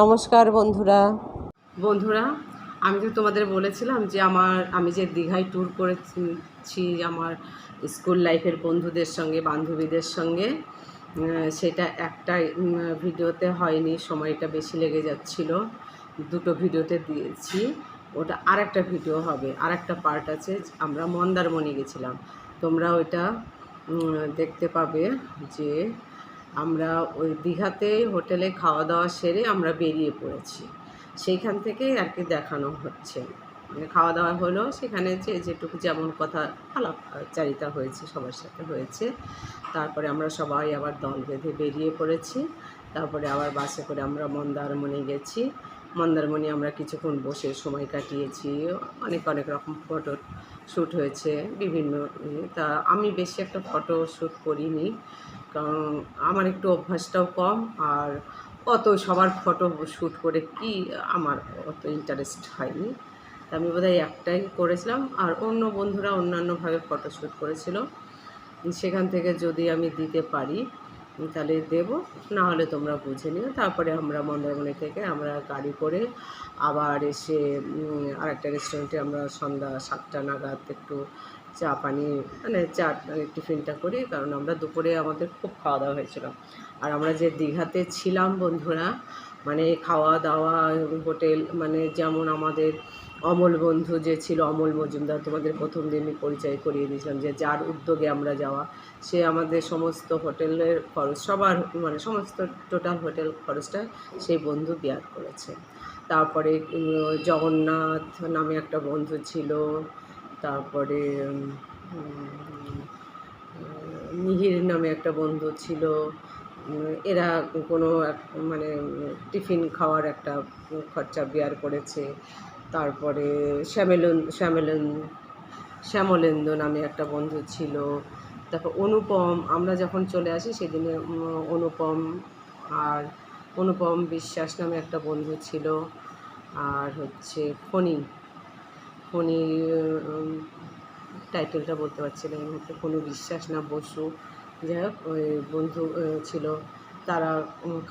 নমস্কার বন্ধুরা। বন্ধুরা, আমি তো তোমাদের বলেছিলাম যে আমার, আমি যে দীঘায় ট্যুর করেছি আমার স্কুল লাইফের বন্ধুদের সঙ্গে, বান্ধবীদের সঙ্গে সেটা একটা ভিডিওতে হয়নি, সময়টা বেশি লেগে যাচ্ছিল। দুটো ভিডিওতে দিয়েছি, ওটা আর একটা ভিডিও হবে আর একটা পার্ট আছে, আমরা মন্দারমণি গেছিলাম। তোমরা ওইটা দেখতে পাবে যে আমরা ওই দীঘাতে হোটেলে খাওয়া দাওয়া সেরে আমরা বেরিয়ে পড়েছি। সেইখান থেকে আর কি দেখানো হচ্ছে। মানে খাওয়া দাওয়া হলো, সেখানে যে যেটুকু যেমন কথা আলাপ চারিতা হয়েছে, সবার সাথে হয়েছে। তারপরে আমরা সবাই আবার দল বেঁধে বেরিয়ে পড়েছি। তারপরে আবার বাসে করে আমরা মন্দারমণি গেছি। মন্দারমণি আমরা কিছুক্ষণ বসে সময় কাটিয়েছি। অনেক অনেক রকম ফটো শ্যুট হয়েছে, বিভিন্ন। তা আমি বেশি একটা ফটো শ্যুট করিনি। কারণ আমার একটু অভ্যাসটাও কম আর অত সবার ফটো শ্যুট করে কি আমার অত ইন্টারেস্ট হয়নি। আমি বোধহয় একটাই করেছিলাম আর অন্য বন্ধুরা অন্যান্যভাবে ফটো শ্যুট করেছিল। সেখান থেকে যদি আমি দিতে পারি, তাহলে দেব। না হলে তোমরা বুঝে নিও। তারপরে আমরা মন্দারমণি থেকে আমরা গাড়ি করে আবার এসে আরেকটা রেস্টুরেন্টে আমরা সন্ধ্যা সাতটা নাগাদ একটু চা পানি মানে চা টিফিনটা করি, কারণ আমরা দুপুরে আমাদের খুব খাওয়া দাওয়া হয়েছিল। আর আমরা যে দীঘাতে ছিলাম, বন্ধুরা মানে খাওয়া দাওয়া হোটেল মানে যেমন আমাদের অমল বন্ধু যে ছিল, অমল মজুমদার, তোমাদের প্রথম দিনই পরিচয় করিয়ে দিয়েছিলাম যে যার উদ্যোগে আমরা যাওয়া, সে আমাদের সমস্ত হোটেলের খরচ, সবার মানে সমস্ত টোটাল হোটেল খরচটা সেই বন্ধু বিয়ার করেছে। তারপরে জগন্নাথ নামে একটা বন্ধু ছিল তারপরে মিহির নামে একটা বন্ধু ছিল। এরা কোনো এক- মানে টিফিন খাওয়ার একটা খরচা বিয়ার করেছে। তারপরে শ্যামেলন শ্যামেলন, শ্যামলেন্দু নামে একটা বন্ধু ছিল। তারপর অনুপম, আমরা যখন চলে আসি সেদিনে অনুপম আর অনুপম বিশ্বাস নামে একটা বন্ধু ছিল। আর হচ্ছে ফণি। ফণি টাইটেলটা বলতে পারছি না এই মুহূর্তে ফণি বিশ্বাস না, বসু। যাই হোক, ওই বন্ধু ছিল। তারা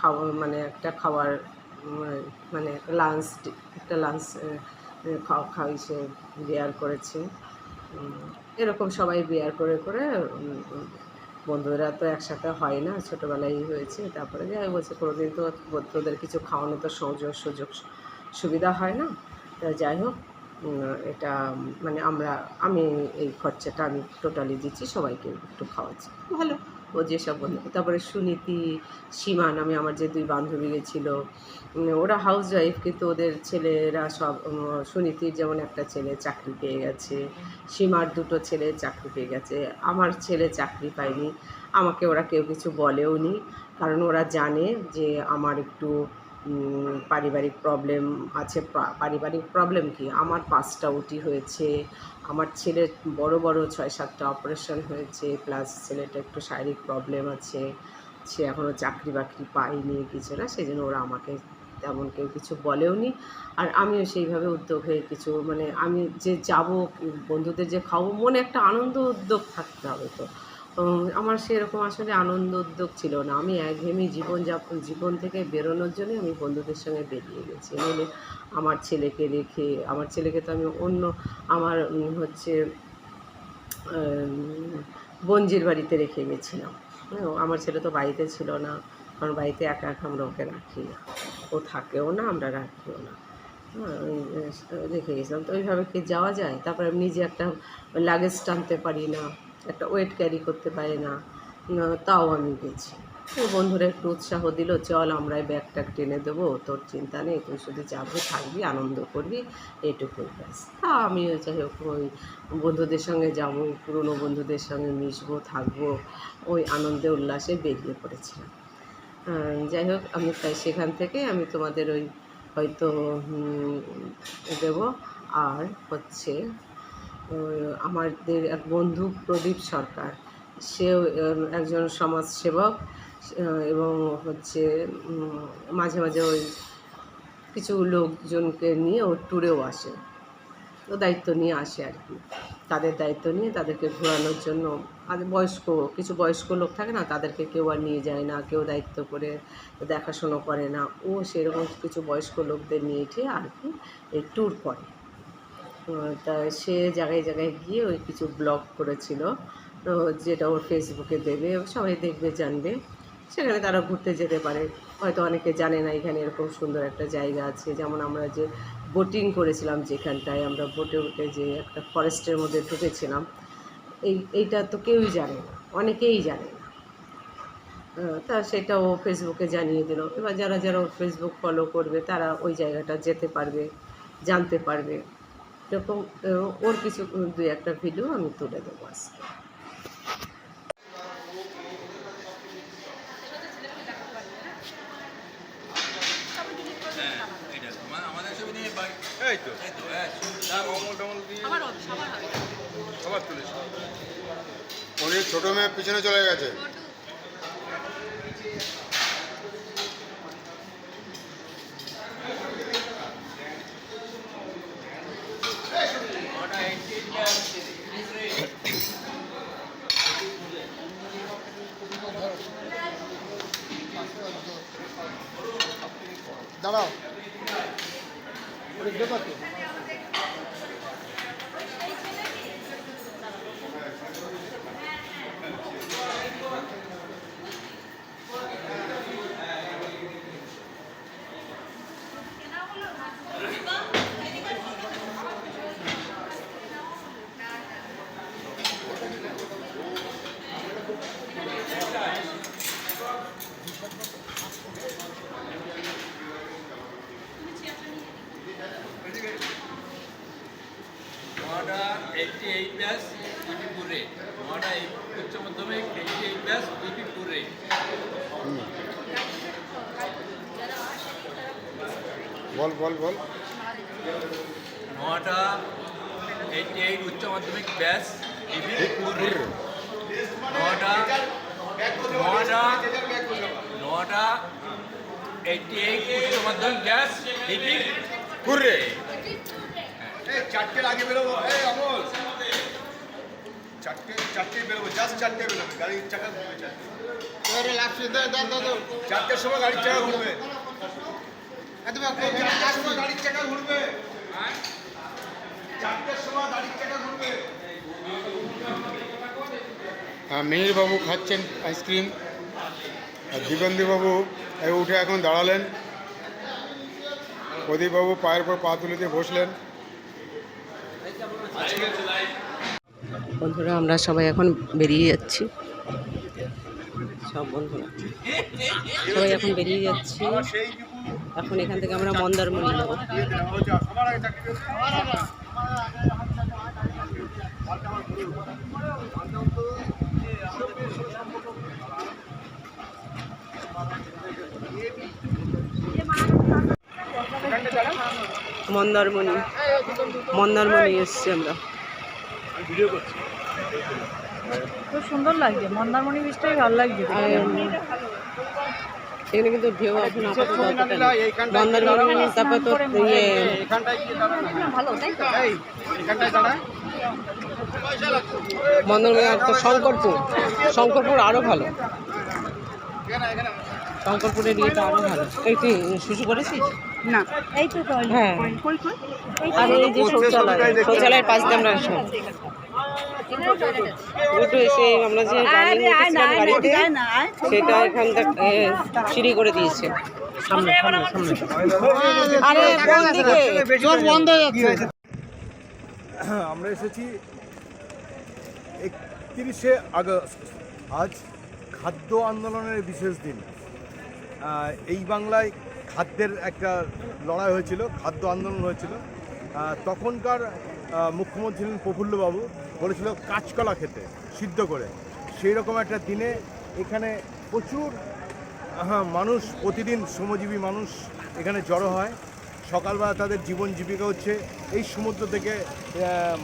খাওয়া মানে একটা খাওয়ার মানে লাঞ্চ একটা লাঞ্চ খাওয়া, খাওয়াই সে বিয়ার করেছে। এরকম সবাই বিয়ার করে করে বন্ধুরা তো একসাথে হয় না, ছোটোবেলায় হয়েছে। তারপরে যাই বলছে, কোনোদিন তো তোদের কিছু খাওয়ানো তো সুযোগ সুযোগ, সুবিধা হয় না। তা যাই হোক এটা মানে আমরা, আমি এই খরচাটা আমি টোটালি দিচ্ছি, সবাইকে একটু খাওয়াচ্ছি। ভালো, ও যেসব বন্ধু, তারপরে সুনীতি সীমা নামে আমার যে দুই বান্ধবী গেছিল ওরা হাউস ওয়াইফ কিন্তু ওদের ছেলেরা সব সুনীতির যেমন একটা ছেলে চাকরি পেয়ে গেছে, সীমার দুটো ছেলে চাকরি পেয়ে গেছে, আমার ছেলে চাকরি পায়নি, আমাকে ওরা কেউ কিছু বলেও নি কারণ ওরা জানে যে আমার একটু পারিবারিক প্রবলেম আছে পারিবারিক প্রবলেম কি? আমার পাঁচটা উটি হয়েছে, আমার ছেলের বড় বড় ছয় সাতটা অপারেশন হয়েছে প্লাস ছেলেটা একটু শারীরিক প্রবলেম আছে, সে এখনও চাকরি বাকরি পায়নি, কিছু না, সেই জন্য ওরা আমাকে তেমন কেউ কিছু বলেও নি আর আমিও সেইভাবে উদ্যোগ হয়ে কিছু মানে আমি যে যাব, বন্ধুদের যে খাব, মনে একটা আনন্দ উদ্যোগ থাকতে হবে তো। আমার সেরকম আসলে আনন্দ উদ্যোগ ছিল না। আমি একঘেয়েমি জীবনযাপন জীবন থেকে বেরোনোর জন্য আমি বন্ধুদের সঙ্গে বেরিয়ে গেছি। নইলে আমার ছেলেকে রেখে আমার ছেলেকে তো আমি অন্য আমার হচ্ছে বঞ্জির বাড়িতে রেখে গেছিলাম। আমার ছেলে তো বাড়িতে ছিল না কারণ বাড়িতে একা একা আমরা ওকে রাখি না। ও থাকেও না আমরা রাখিও না। হ্যাঁ, রেখে গেছিলাম। তো ওইভাবে কি যাওয়া যায়? তারপরে নিজে একটা লাগেজ টানতে পারি না। একটা ওয়েট ক্যারি করতে পারি না। তাও আমি গেছি। তো বন্ধুরা একটু উৎসাহ দিল, চল আমরাই ব্যাগ ট্যাগ টেনে দেবো, তোর চিন্তা নেই, তুই শুধু যাবি, থাকবি, আনন্দ করবি এইটুকুই ব্যাস। তা আমিও যাই হোক, ওই বন্ধুদের সঙ্গে যাব, পুরনো বন্ধুদের সঙ্গে মিশবো, থাকব, ওই আনন্দে, উল্লাসে বেরিয়ে পড়েছিলাম। যাই হোক, আমি তাই সেখান থেকে আমি তোমাদের ওই হয়তো দেব। আর হচ্ছে আমাদের এক বন্ধু প্রদীপ সরকার। সেও একজন সমাজসেবক এবং হচ্ছে মাঝে মাঝে ওই কিছু লোকজনকে নিয়ে ও ট্যুরেও আসে। ও দায়িত্ব নিয়ে আসে আর কি। তাদের দায়িত্ব নিয়ে তাদেরকে ঘোরানোর জন্য, আর বয়স্ক, কিছু বয়স্ক লোক থাকে না, তাদেরকে কেউ আর নিয়ে যায় না, কেউ দায়িত্ব করে দেখাশুনো করে না। ও সেরকম কিছু বয়স্ক লোকদের নিয়ে ঠিয়ে আর কি এই ট্যুর করে। তা সে জায়গায় জায়গায় গিয়ে ওই কিছু ব্লগ করেছিল। যেটা ওর ফেসবুকে দেবে, সবাই দেখবে, জানবে। সেখানে তারা ঘুরতে যেতে পারে। হয়তো অনেকে জানে না এখানে এরকম সুন্দর একটা জায়গা আছে। যেমন আমরা যে বোটিং করেছিলাম যেখানটায়, আমরা বোটে উঠে যে একটা ফরেস্টের মধ্যে ঢুকেছিলাম, এই, এইটা তো কেউই জানে না, অনেকেই জানে না। তা সেটা ও ফেসবুকে জানিয়ে দিল। এবার যারা যারা ফেসবুক ফলো করবে, তারা ওই জায়গাটা যেতে পারবে, জানতে পারবে। এরকম ওর কিছু দুই একটা ভিডিও আমি তুলে দেবো আজকে। ছোট মেয়ে পিছনে চলে গেছে। দাঁড়াও নটা এইটটি এইট ব্যাস বিপিপুরে নটা উচ্চ মাধ্যমিক এইটটি এইট ব্যাস বিপিপুরে বল বল বল। নটা এইটটি এইট উচ্চ মাধ্যমিক ব্যাস বিপিপুরে নটা নটা নটা এইটটি এইট উচ্চ মাধ্যমিক ব্যাস বিপিপুরে এই চারটে আগে বেরোবো। এই অমল। চারটে চারটে বেরোবো জাস্ট চারটে বেরোবে গাড়ির চাকা ঘুরবে চারটের সময় গাড়ির চাকা ঘুরবে। গাড়ির চাকা ঘুরবে। চারটের সময় গাড়ির চাকা ঘুরবে। মিহিরবাবু খাচ্ছেন আইসক্রিম। আর এই উঠে এখন দাঁড়ালেন। প্রদীপবাবু পায়ের পর পা তুলে দিয়ে বসলেন। বন্ধুরা আমরা সবাই এখন বেরিয়ে যাচ্ছি। সব বন্ধুরা। সবাই এখন বেরিয়ে যাচ্ছি। এখন এখান থেকে আমরা মন্দারমণি যাব। মন্দারমণি। মন্দারমণি এসছি আমরা। খুব সুন্দর লাগছে। মন্দারমণি বীজটাই ভালো লাগছে এখানে কিন্তু ঢেউ এখন আপাতত মন্দারমণি তারপর তো ইয়ে ভালো তাই তো। মন্দারমণি আর তো শঙ্করপুর। শঙ্করপুর আরও ভালো। শঙ্করপুরের ইয়েটা আরও ভালো। এই তুই শুশু করেছিস? না এই তো হ্যাঁ। কই কই আর এই যে শৌচালয় শৌচালয়ের পাশ দিয়ে আমরা এসে আমরা যে রানিং উঠেছিলাম গাড়িতে সেটা এখান থেকে এ, সিঁড়ি করে দিয়েছে। আরে কোন দিকে? বন্ধ হয়ে যাচ্ছে। আমরা এসেছি একত্রিশে আগস্ট। আজ খাদ্য আন্দোলনের বিশেষ দিন। আহ, এই বাংলায় খাদ্যের একটা লড়াই হয়েছিল খাদ্য আন্দোলন হয়েছিল। তখনকার মুখ্যমন্ত্রী ছিলেন প্রফুল্লবাবু, বলেছিল কাঁচকলা খেতে, সিদ্ধ করে। সেই রকম একটা দিনে এখানে প্রচুর হ্যাঁ মানুষ, প্রতিদিন শ্রমজীবী মানুষ এখানে জড়ো হয়। সকালবেলা তাদের জীবন জীবিকা হচ্ছে এই সমুদ্র থেকে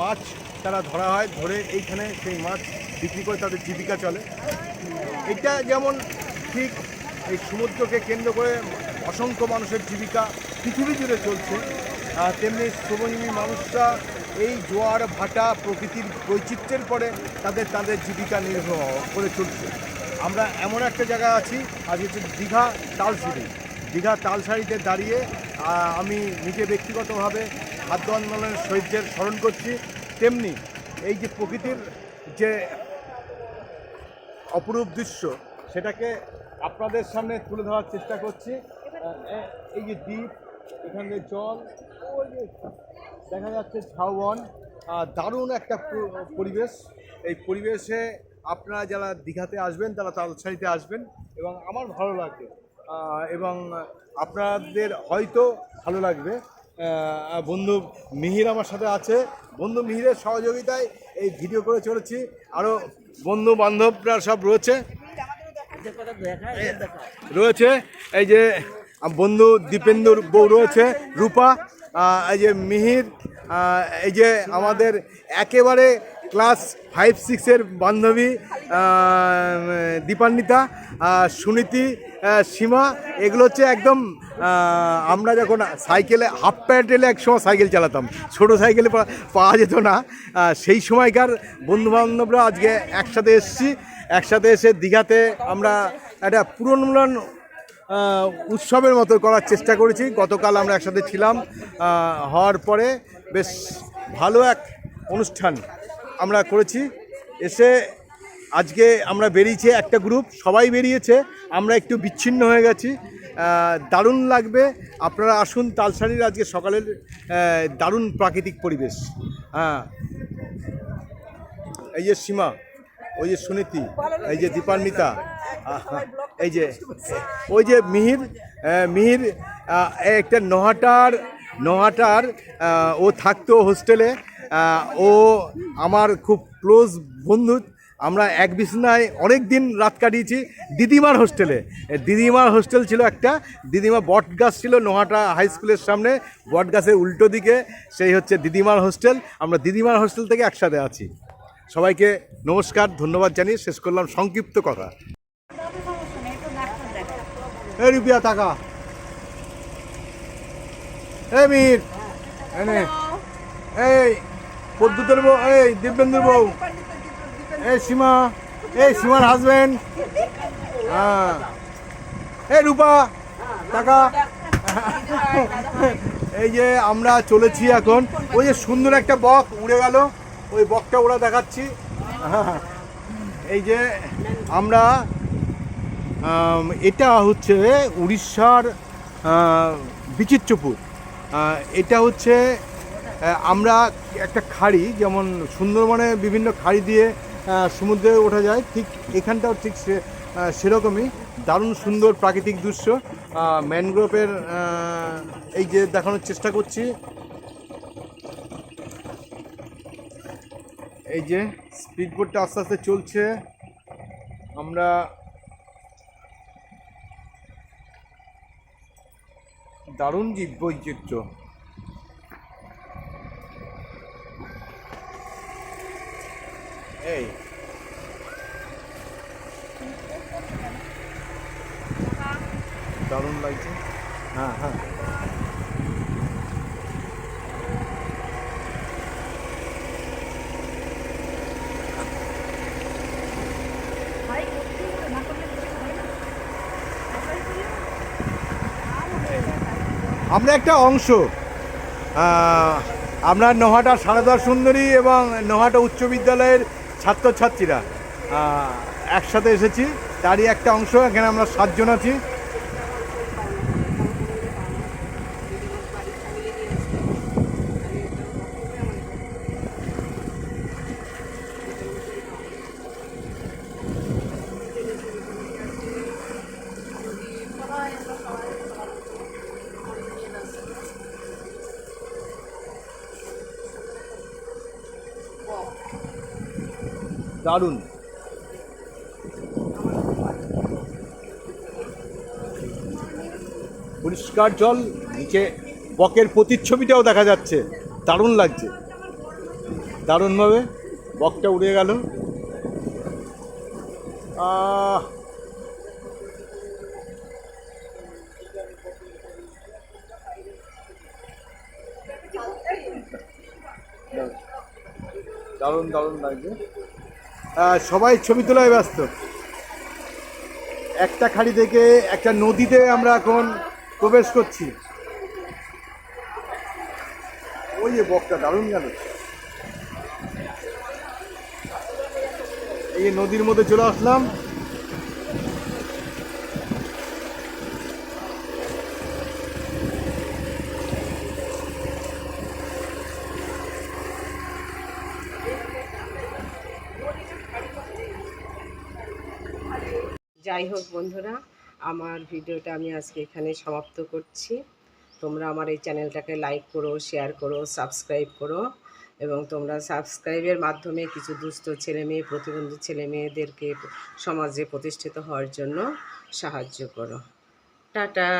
মাছ তারা ধরা হয়, ধরে এইখানে সেই মাছ বিক্রি করে তাদের জীবিকা চলে। এটা যেমন ঠিক, এই সমুদ্রকে কেন্দ্র করে অসংখ্য মানুষের জীবিকা পৃথিবী জুড়ে চলছে তেমনি শ্রমজীবী মানুষরা এই জোয়ার ভাটা প্রকৃতির বৈচিত্র্যের পরে তাদের তাদের জীবিকা নির্বাহ করে চলছে। আমরা এমন একটা জায়গায় আছি, আজ হচ্ছে দীঘা তালসারি দীঘা তালসারিতে দাঁড়িয়ে আমি নিজে ব্যক্তিগতভাবে খাদ্য আন্দোলনের শহীদদের স্মরণ করছি, তেমনি এই যে প্রকৃতির যে অপরূপ দৃশ্য, সেটাকে আপনাদের সামনে তুলে ধরার চেষ্টা করছি। এই যে দ্বীপ, এখানে জল ওই যে দেখা যাচ্ছে ঝাউবন। দারুণ একটা পরিবেশ। এই পরিবেশে আপনারা যারা দীঘাতে আসবেন, তারা তালসারিতে আসবেন এবং আমার ভালো লাগবে। এবং আপনাদের হয়তো ভালো লাগবে। বন্ধু মিহির আমার সাথে আছে। বন্ধু মিহিরের সহযোগিতায় এই ভিডিও করে চলেছি। আরও বন্ধু বান্ধবরা সব রয়েছে। রয়েছে। এই যে বন্ধু দীপেন্দুর বউ রয়েছে, রূপা। এই যে মিহির এই যে আমাদের একেবারে ক্লাস ফাইভ সিক্সের বান্ধবী দীপান্বিতা সুনীতি সীমা, এগুলো হচ্ছে একদম আমরা যখন সাইকেলে, হাফ প্যান্টেলে এক সময় সাইকেল চালাতাম। ছোটো সাইকেলে পাওয়া যেত না। সেই সময়কার বন্ধুবান্ধবরা আজকে একসাথে এসছি। একসাথে এসে দীঘাতে আমরা একটা পুরনমূলন উৎসবের মতো করার চেষ্টা করেছি। গতকাল আমরা একসাথে ছিলাম হওয়ার পরে বেশ ভালো এক অনুষ্ঠান আমরা করেছি। এসে আজকে আমরা বেরিয়েছি একটা গ্রুপ সবাই বেরিয়েছে, আমরা একটু বিচ্ছিন্ন হয়ে গেছি। দারুণ লাগবে, আপনারা আসুন তালসারির আজকে সকালের দারুণ প্রাকৃতিক পরিবেশ। হ্যাঁ। এই যে সীমা ওই যে সুনীতি এই যে দীপান্বিতা আহা, এই যে ওই যে মিহির মিহির একটা নহাটার নহাটার ও থাকতো হোস্টেলে ও আমার খুব ক্লোজ বন্ধু আমরা এক বিছনায় অনেক দিন রাত কাটিয়েছি দিদিমার হোস্টেলে। দিদিমার হোস্টেল ছিল একটা দিদিমা বট গাছ ছিল নোহাটা হাই স্কুলের সামনে বট গাছের উল্টো দিকে সেই হচ্ছে দিদিমার হোস্টেল আমরা দিদিমার হোস্টেল থেকে একসাথে আছি। সবাইকে নমস্কার, ধন্যবাদ জানিয়ে শেষ করলাম সংক্ষিপ্ত কথা। এই রুপিয়া টাকা। এই মির। এনে এই পদ্মুতের বউ, এই দিব্যেন্দুর বউ। এই সীমা। এই সীমার হাজবেন্ড হ্যাঁ। এই রূপা। টাকা। এই যে আমরা চলেছি এখন। ওই যে সুন্দর একটা বক উড়ে গেল। ওই বকটা ওরা দেখাচ্ছি। এই যে আমরা এটা হচ্ছে উড়িষ্যার বিচিত্রপুর। এটা হচ্ছে আমরা একটা খাড়ি, যেমন সুন্দরবনে বিভিন্ন খাড়ি দিয়ে সমুদ্রে ওঠা যায়, ঠিক এখানটাও ঠিক সে সেরকমই। দারুণ সুন্দর প্রাকৃতিক দৃশ্য। ম্যানগ্রোভের এই যে দেখানোর চেষ্টা করছি। এই যে স্পিড বোটটা আস্তে আস্তে চলছে, আমরা দারুণ জীব বৈচিত্র্য। এই। দারুণ লাগছে। হ্যাঁ হ্যাঁ। আমরা একটা অংশ। আমরা নোহাটা সারদা সুন্দরী এবং নোহাটা উচ্চ বিদ্যালয়ের ছাত্রছাত্রীরা একসাথে এসেছি। তারই একটা অংশ, এখানে আমরা সাতজন আছি। দারুণ। পরিষ্কার জল, নিচে বকের প্রতিচ্ছবিটাও দেখা যাচ্ছে। দারুণ লাগছে। দারুণভাবে বকটা উড়ে গেল। দারুণ দারুণ লাগছে। সবাই ছবি তোলায় ব্যস্ত। একটা খাড়ি থেকে একটা নদীতে আমরা এখন প্রবেশ করছি। ওই যে বকটা দারুণ গেল। এই নদীর মধ্যে চলে আসলাম। যাই হোক বন্ধুরা, আমার ভিডিওটা আমি আজকে এখানে সমাপ্ত করছি। তোমরা আমার এই চ্যানেলটাকে লাইক করো শেয়ার করো সাবস্ক্রাইব করো এবং তোমরা সাবস্ক্রাইবের মাধ্যমে কিছু দুস্থ ছেলে মেয়ে, প্রতিবন্ধী ছেলে মেয়েদেরকে সমাজে প্রতিষ্ঠিত হওয়ার জন্য সাহায্য করো। টাটা!